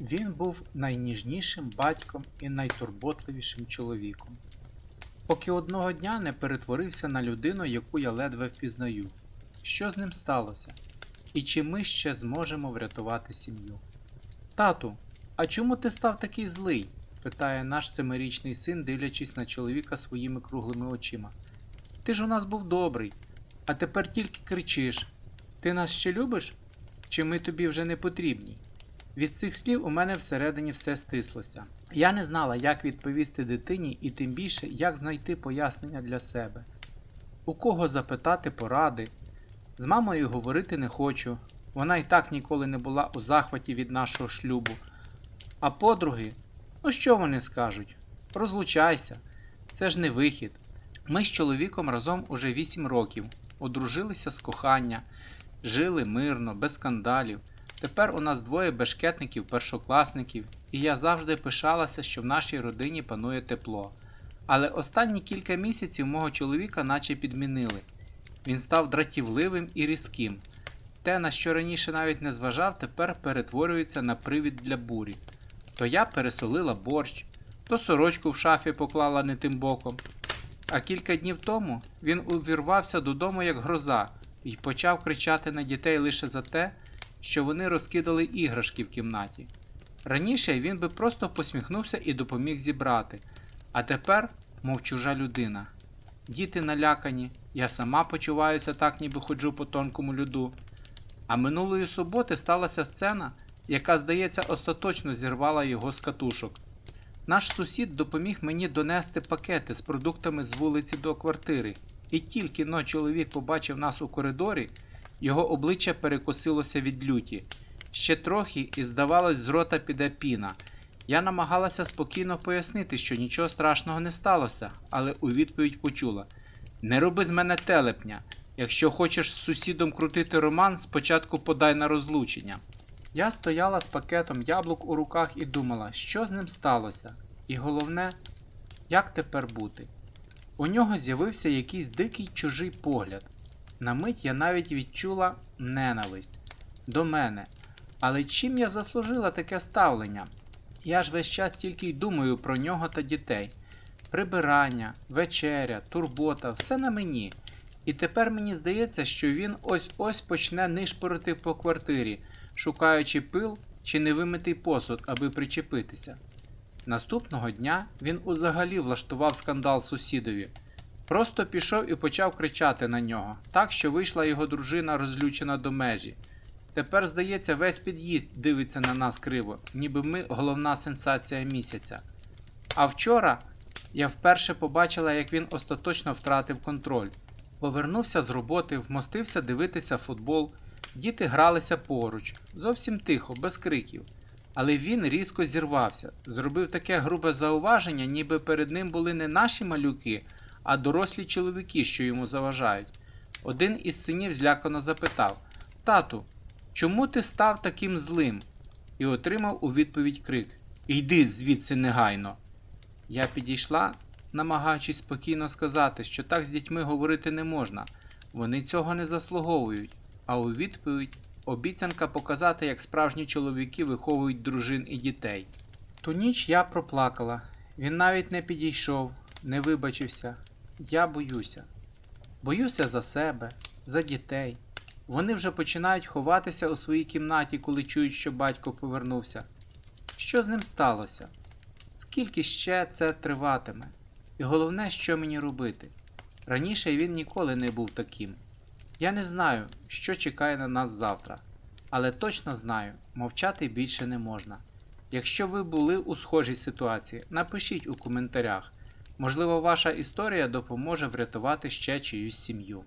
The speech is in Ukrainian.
Він був найніжнішим батьком і найтурботливішим чоловіком. Поки одного дня не перетворився на людину, яку я ледве впізнаю. Що з ним сталося? І чи ми ще зможемо врятувати сім'ю? Тату, а чому ти став такий злий? питає наш семирічний син, дивлячись на чоловіка своїми круглими очима. Ти ж у нас був добрий, а тепер тільки кричиш. Ти нас ще любиш? Чи ми тобі вже не потрібні? Від цих слів у мене всередині все стислося. Я не знала, як відповісти дитині і тим більше, як знайти пояснення для себе. У кого запитати поради. З мамою говорити не хочу. Вона і так ніколи не була у захваті від нашого шлюбу. А подруги, ну що вони скажуть? Розлучайся, це ж не вихід. Ми з чоловіком разом уже 8 років, одружилися з кохання, жили мирно, без скандалів. Тепер у нас двоє бешкетників, першокласників, і я завжди пишалася, що в нашій родині панує тепло. Але останні кілька місяців мого чоловіка наче підмінили. Він став дратівливим і різким. Те, на що раніше навіть не зважав, тепер перетворюється на привід для бурі. То я пересолила борщ, то сорочку в шафі поклала не тим боком. А кілька днів тому він увірвався додому як гроза і почав кричати на дітей лише за те, що вони розкидали іграшки в кімнаті. Раніше він би просто посміхнувся і допоміг зібрати, а тепер, мов чужа людина. Діти налякані, я сама почуваюся так, ніби ходжу по тонкому льоду. А минулої суботи сталася сцена, яка, здається, остаточно зірвала його з катушок. Наш сусід допоміг мені донести пакети з продуктами з вулиці до квартири, і тільки но чоловік побачив нас у коридорі, його обличчя перекосилося від люті. Ще трохи і, здавалось, з рота піде піна. Я намагалася спокійно пояснити, що нічого страшного не сталося, але у відповідь почула: Не роби з мене телепня. Якщо хочеш з сусідом крутити роман, спочатку подай на розлучення. Я стояла з пакетом яблук у руках і думала, що з ним сталося, і головне, як тепер бути. У нього з'явився якийсь дикий чужий погляд. На мить я навіть відчула ненависть до мене. Але чим я заслужила таке ставлення? Я ж весь час тільки й думаю про нього та дітей. Прибирання, вечеря, турбота, все на мені. І тепер мені здається, що він ось-ось почне нишпорити по квартирі, шукаючи пил чи невимитий посуд, аби причепитися. Наступного дня він узагалі влаштував скандал сусідові. Просто пішов і почав кричати на нього, так що вийшла його дружина розлючена до межі. Тепер, здається, весь під'їзд дивиться на нас криво, ніби ми головна сенсація місяця. А вчора я вперше побачила, як він остаточно втратив контроль. Повернувся з роботи, вмостився дивитися футбол. Діти гралися поруч, зовсім тихо, без криків. Але він різко зірвався, зробив таке грубе зауваження, ніби перед ним були не наші малюки, а дорослі чоловіки, що йому заважають. Один із синів злякано запитав: Тату, чому ти став таким злим? І отримав у відповідь крик: Йди звідси негайно. Я підійшла, намагаючись спокійно сказати, що так з дітьми говорити не можна, вони цього не заслуговують. А у відповідь обіцянка показати, як справжні чоловіки виховують дружин і дітей. Ту ніч я проплакала. Він навіть не підійшов, не вибачився. Я боюся. Боюся за себе, за дітей. Вони вже починають ховатися у своїй кімнаті, коли чують, що батько повернувся. Що з ним сталося? Скільки ще це триватиме? І головне, що мені робити? Раніше він ніколи не був таким. Я не знаю, що чекає на нас завтра, але точно знаю, мовчати більше не можна. Якщо ви були у схожій ситуації, напишіть у коментарях. Можливо, ваша історія допоможе врятувати ще чиюсь сім'ю.